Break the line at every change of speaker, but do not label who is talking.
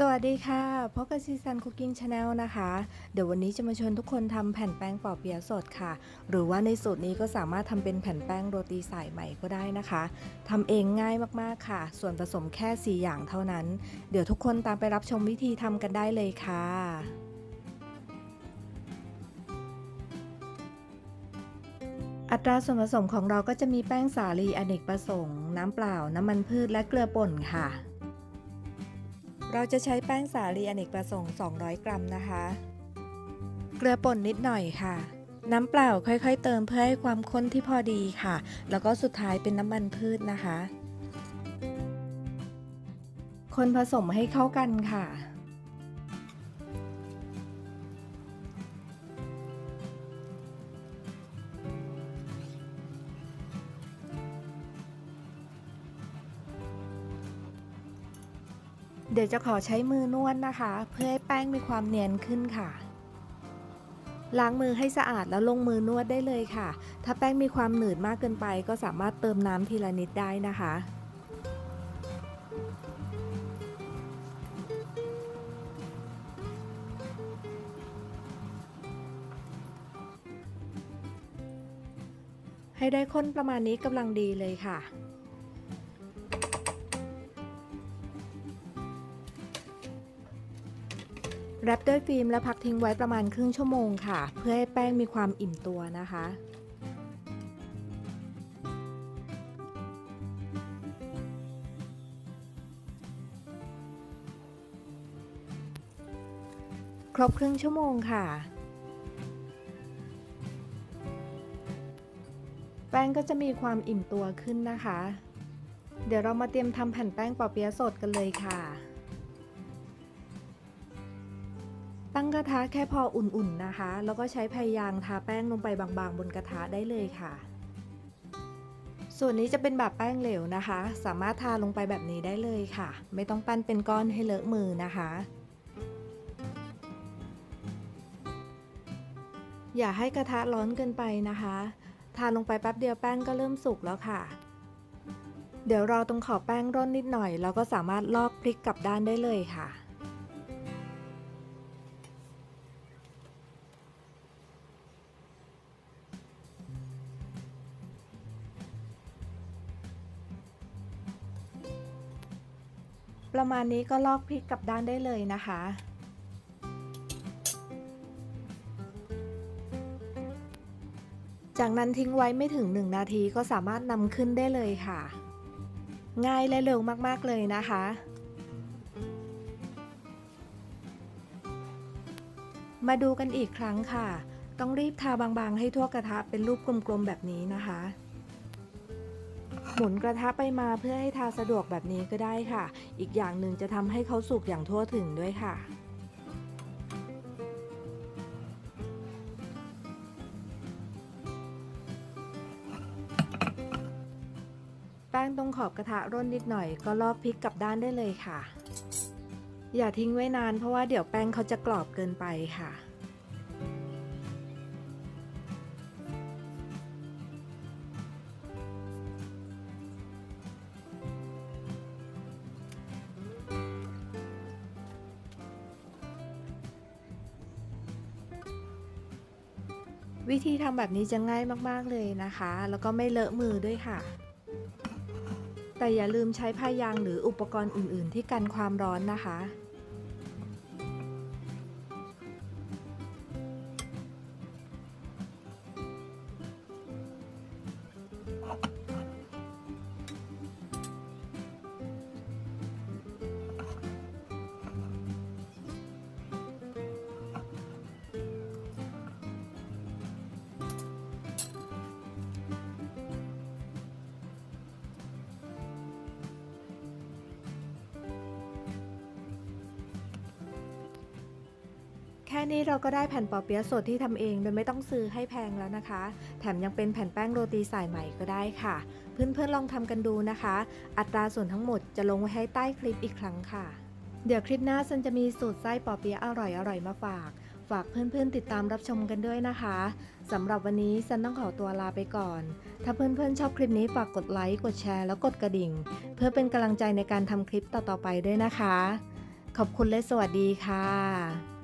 สวัสดีค่ะพบกับซีซันคุกกิ้งชาแนลนะคะ เดี๋ยววันนี้จะมาชวนทุกคนทำแผ่นแป้งปอเปี๊ยะสดค่ะ หรือว่าในสูตรนี้ก็สามารถทำเป็นแผ่นแป้งโรตีสายใหม่ก็ได้นะคะทำเองง่ายมากๆค่ะ ส่วนผสมแค่ 4 อย่างเท่านั้น เดี๋ยวทุกคนตามไปรับชมวิธีทำกันได้เลยค่ะอัตราส่วนผสมของเราก็จะมีแป้งสาลีอเนกประสงค์ น้ำเปล่า น้ำมันพืชและเกลือป่นค่ะ เราจะใช้แป้งสาลีอเนกประสงค์ 200 กรัมนะคะ เกลือป่นนิดหน่อยค่ะ น้ำเปล่าค่อยๆ เติมเพื่อให้ความข้นที่พอดีค่ะ แล้วก็สุดท้ายเป็นน้ำมันพืชนะคะ คนผสมให้เข้ากันค่ะ เดี๋ยวจะขอใช้มือนวดนะคะ เพื่อให้แป้งมีความเนียนขึ้นค่ะ ล้างมือให้สะอาดแล้วลงมือนวดได้เลยค่ะ ถ้าแป้งมีความหนืดมากเกินไป ก็สามารถเติมน้ำทีละนิดได้นะคะให้ได้ข้นประมาณนี้กำลังดีเลยค่ะ แรปด้วยฟิล์มและพักทิ้งไว้ประมาณครึ่งชั่วโมงค่ะ เพื่อให้แป้งมีความอิ่มตัวนะคะครบครึ่งชั่วโมงค่ะ แป้งก็จะมีความอิ่มตัวขึ้นนะคะ เดี๋ยวเรามาเตรียมทำแผ่นแป้งปอเปี๊ยะสดกันเลยค่ะ ตั้งกระทะแค่พออุ่นๆนะคะ แล้วก็ใช้พายางทาแป้งลงไปบางๆ บนกระทะได้เลยค่ะ ส่วนนี้จะเป็นแบบแป้งเหลวนะคะ สามารถทาลงไปแบบนี้ได้เลยค่ะ ไม่ต้องปั้นเป็นก้อนให้เลอะมือนะคะ อย่าให้กระทะร้อนเกินไปนะคะ ทาลงไปแป๊บเดียวแป้งก็เริ่มสุกแล้วค่ะเดี๋ยวรอตรงขอบแป้งร่อนนิดหน่อยเราก็สามารถลอกพลิกกลับด้านได้เลยค่ะ ประมาณนี้ก็ลอกพริกกลับด้านได้เลยนะคะ จากนั้นทิ้งไว้ไม่ถึง 1 นาทีก็สามารถนำขึ้นได้เลยค่ะ ง่ายและเร็วมากๆเลยนะคะมาดูกันอีกครั้งค่ะ ต้องรีบทาบางๆ ให้ทั่วกระทะเป็นรูปกลมๆแบบนี้นะคะ หมุนกระทะไปมาเพื่อให้ทาสะดวกแบบนี้ก็ได้ค่ะ อีกอย่างหนึ่งจะทำให้เขาสุกอย่างทั่วถึงด้วยค่ะแป้งตรงขอบกระทะร่นนิดหน่อยก็ลอกพลิกกลับด้านได้เลยค่ะ อย่าทิ้งไว้นานเพราะว่าเดี๋ยวแป้งเขาจะกรอบเกินไปค่ะ วิธีทำแบบนี้จะง่ายมากๆเลยนะคะ แล้วก็ไม่เลอะมือด้วยค่ะ แต่อย่าลืมใช้ผ้ายางหรืออุปกรณ์อื่น ๆ ที่กันความร้อนนะคะ ค่นี้เราก็ได้แผ่นปอเปี๊ยะสดที่ทำเองโดยไม่ต้องซื้อให้แพงแล้วนะคะ แถมยังเป็นแผ่นแป้งโรตีสายใหม่ก็ได้ค่ะ เพื่อนๆลองทำกันดูนะคะ อัตราส่วนทั้งหมดจะลงไว้ให้ใต้คลิปอีกครั้งค่ะ เดี๋ยวคลิปหน้าซันจะมีสูตรไส้ปอเปี๊ยะอร่อยๆมาฝาก ฝากเพื่อนๆติดตามรับชมกันด้วยนะคะสำหรับวันนี้ซันต้องขอตัวลาไปก่อน ถ้าเพื่อนๆชอบคลิปนี้ฝากกดไลค์กดแชร์แล้วกดกระดิ่ง เพื่อเป็นกำลังใจในการทำคลิปต่อๆไปด้วยนะคะ ขอบคุณและสวัสดีค่ะ